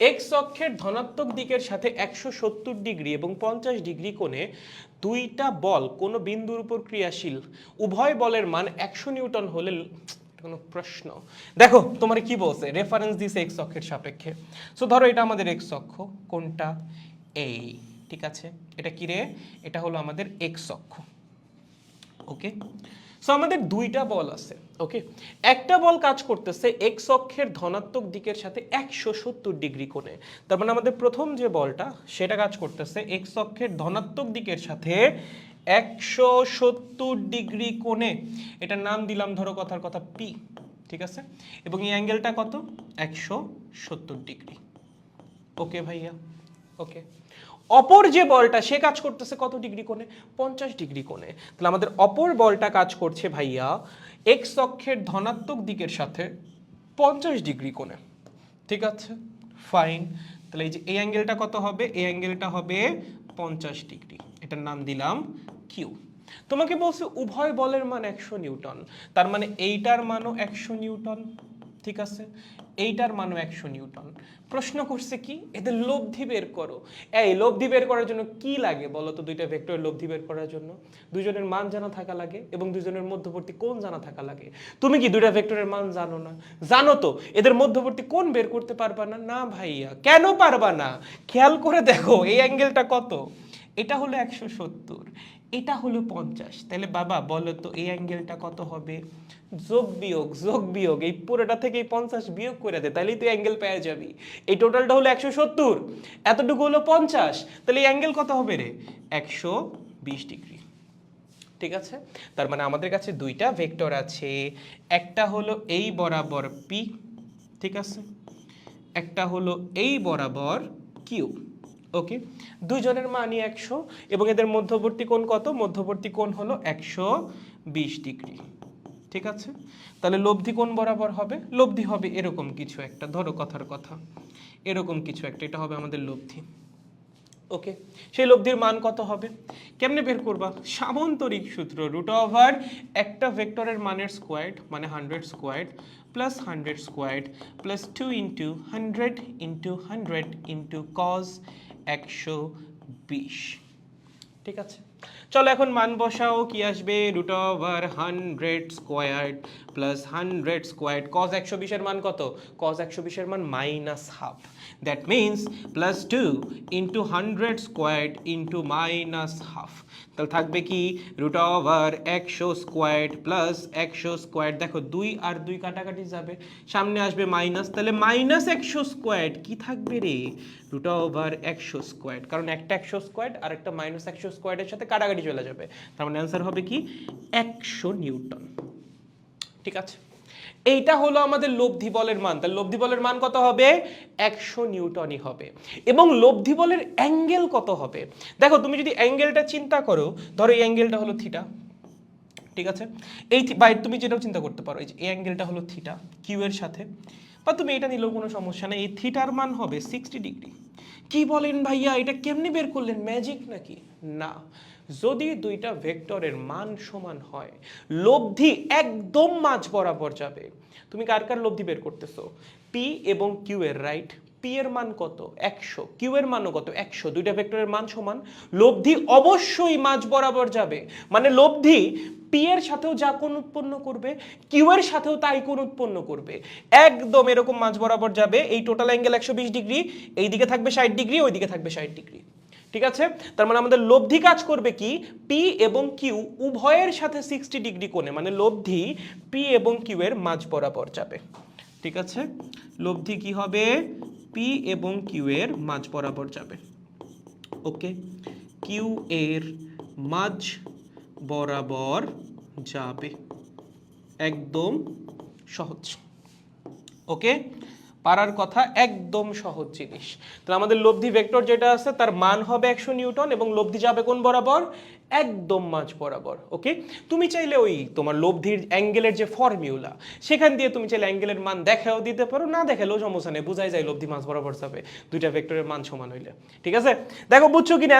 X অক্ষের ধনাত্মক দিকের সাথে একশো সত্তর ডিগ্রি এবং পঞ্চাশ ডিগ্রি কোণে দুইটা বল কোনো বিন্দুর উপর ক্রিয়াশীল। উভয় বলের মান একশো নিউটন হলে কোনো প্রশ্ন। দেখো, তোমার কি বলছে? রেফারেন্স দিছে এক্স অক্ষের সাপেক্ষে। সো ধরো এটা আমাদের এক্স অক্ষ কোনটা এই, ঠিক আছে? এটা কি রে? এটা হলো আমাদের এক্স অক্ষ। ওকে সো আমাদের দুইটা বল আছে ওকে একটা বল কাজ করতেছে এক্স অক্ষের ধনাত্মক দিকের সাথে একশো সত্তর ডিগ্রি কোণে। তার মানে আমাদের প্রথম যে বলটা, সেটা কাজ করতেছে এক্স অক্ষের ধনাত্মক দিকের সাথে একশো সত্তর ডিগ্রি কোণে। এটার নাম দিলাম, ধরো কথার কথা পি ঠিক আছে? এবং এই অ্যাঙ্গেলটা কত? একশো সত্তর ডিগ্রি। ওকে ভাইয়া? ওকে অপর যে বলটা, সে কাজ করতেছে কত ডিগ্রি কোণে? পঞ্চাশ ডিগ্রি কোণে। তাহলে আমাদের অপর বলটা কাজ করছে ভাইয়া এক্স অক্ষের ধনাত্মক দিকের সাথে পঞ্চাশ ডিগ্রি কোণে। ঠিক আছে? ফাইন তাহলে এই যে এই অ্যাঙ্গেলটা কত হবে? এই অ্যাঙ্গেলটা হবে পঞ্চাশ ডিগ্রি। এটার নাম দিলাম কিউ তোমাকে বলছে উভয় বলের মান একশো নিউটন। তার মানে এইটার মানও একশো নিউটন। ঠিক আছে? এইটার মানও একশো নিউটন। প্রশ্ন করছে কি? এদের লব্ধি বের করো। এই লব্ধি বের করার জন্য কি লাগে বলো তো দুইটা ভেক্টরের লব্ধি বের করার জন্য? দুজনের মান জানা থাকা লাগে এবং দুজনের মধ্যবর্তী কোন জানা থাকা লাগে। তুমি কি দুইটা ভেক্টরের মান জানো না? জানো তো, এদের মধ্যবর্তী কোন বের করতে পারবা না? না ভাইয়া। কেন পারবা না? খেয়াল করে দেখো, এই অ্যাঙ্গেলটা কত? এটা হলো একশো সত্তর। এটা হলো পঞ্চাশ। তাহলে বাবা, বলো তো, এই অ্যাঙ্গেলটা কত হবে? যোগ বিয়োগ যোগ বিয়োগ, এই পুরোটা থেকে এই পঞ্চাশ বিয়োগ করে দে, তাহলেই তুই অ্যাঙ্গেল পেয়ে যাবি। এই টোটালটা হলো একশো সত্তর, এতটুকু হলো পঞ্চাশ, তাহলে এই অ্যাঙ্গেল কত হবে রে? একশো বিশ ডিগ্রি। ঠিক আছে? তার মানে আমাদের কাছে দুইটা ভেক্টর আছে, একটা হলো এই বরাবর পি ঠিক আছে? একটা হলো এই বরাবর কিউ ওকে? দুইজনের মানই একশো এবং এদের মধ্যবর্তী কোণ কত? মধ্যবর্তী কোণ হলো একশো বিশ ডিগ্রি। ঠিক আছে? তাহলে লব্ধি কোণ বরাবর হবে। লব্ধি হবে এরকম কিছু একটা। ধরো কথার কথা। এরকম কিছু একটা। এটা হবে আমাদের লব্ধি। ওকে? সেই লব্ধির মান কত হবে? কেমনে বের করবা? সামন্তরিক সূত্র রুট ওভার একটা ভেক্টরের মানের স্কোয়ার্ড মানে hundred squared plus hundred squared plus two into hundred into hundred into cos একশো বিশ। ঠিক আছে? চলো এখন মান বসাও, কি আসবে? Root over hundred squared plus hundred squared cos একশো বিশের মান কত? কজ একশো বিশের মান minus half that means plus two into hundred squared into minus half তাহলে থাকবে কি? রুট ওভার একশো স্কোয়ার্ড প্লাস একশো স্কোয়ার্ড দেখো, দুই আর দুই কাটাকাটি যাবে। সামনে আসবে মাইনাস তাহলে মাইনাস একশো স্কোয়ার্ড কি থাকবে রে? রুট ওভার একশো স্কোয়ার্ড কারণ একটা একশো স্কোয়ার্ড আর একটা মাইনাস একশো স্কোয়ার্ডের সাথে কাটাকাটি চলে যাবে। তার মানে অ্যান্সার হবে কি? একশো নিউটন। ঠিক আছে? এইটা হলো আমাদের লব্ধি বলের মান। তাহলে লব্ধি বলের মান কত হবে? একশো নিউটনই হবে। এবং লব্ধি বলের অ্যাঙ্গেল কত হবে? দেখো, তুমি যদি অ্যাঙ্গেলটা চিন্তা করো, ধরো এই অ্যাঙ্গেলটা হলো থিটা ঠিক আছে? এই বা তুমি যেটাও চিন্তা করতে পারো, এই যে এই অ্যাঙ্গেলটা হলো থিটা কিউ এর সাথে। বা তুমি এটা নিলেও কোনো সমস্যা নেই। এই থিটার মান হবে সিক্সটি ডিগ্রি কি বলেন ভাইয়া, এটা কেমনি বের করলেন? ম্যাজিক নাকি? না। যদি দুইটা ভেক্টরের মান সমান হয়, লব্ধি একদম মাঝ বরাবর যাবে। তুমি কার কার লব্ধি বের করতেছো? পি এবং কিউ এর রাইট পি এর মান কত? একশো। কিউ এর মানও কত? একশো। দুইটা ভেক্টরের মান সমান। লব্ধি অবশ্যই মাঝ বরাবর যাবে। মানে লব্ধি পি এর সাথেও যা কোণ উৎপন্ন করবে কিউ এর সাথেও তাই কোণ উৎপন্ন করবে। একদম এরকম মাঝ বরাবর যাবে। এই টোটাল অ্যাঙ্গেল একশো বিশ ডিগ্রি এই দিকে থাকবে ষাট ডিগ্রি ওই দিকে থাকবে ষাট ডিগ্রি। ঠিক আছে? তার মানে আমাদের লব্ধি কাজ করবে কি? পি এবং কিউ উভয়ের সাথে সিক্সটি ডিগ্রি কোণে মানে লব্ধি পি এবং কিউ এর মাঝ বরাবর যাবে। ঠিক আছে? লব্ধি কি হবে? পি এবং কিউ এর মাঝ বরাবর যাবে। ওকে কিউ এর মাঝ বরাবর যাবে। একদম সহজ। ওকে পারার কথা একদম সহজ জিনিস। তাহলে আমাদের লব্ধি ভেক্টর যেটা আছে, তার মান হবে একশো নিউটন এবং লব্ধি যাবে কোন বরাবর? একদম মাঝ বরাবর, ওকে? তুমি চাইলে ওই তোমার লব্ধির অ্যাঙ্গেলের যে ফর্মিউলা সেখান দিয়ে তুমি চাইলে অ্যাঙ্গেলের মান দেখাও দিতে পারো, না দেখালেও সমস্যা নেই, বোঝাই যায় লব্ধি মাঝ বরাবর যাবে দুইটা ভেক্টরের মান সমান হইলে, ঠিক আছে? দেখো, বুঝছ কিনা?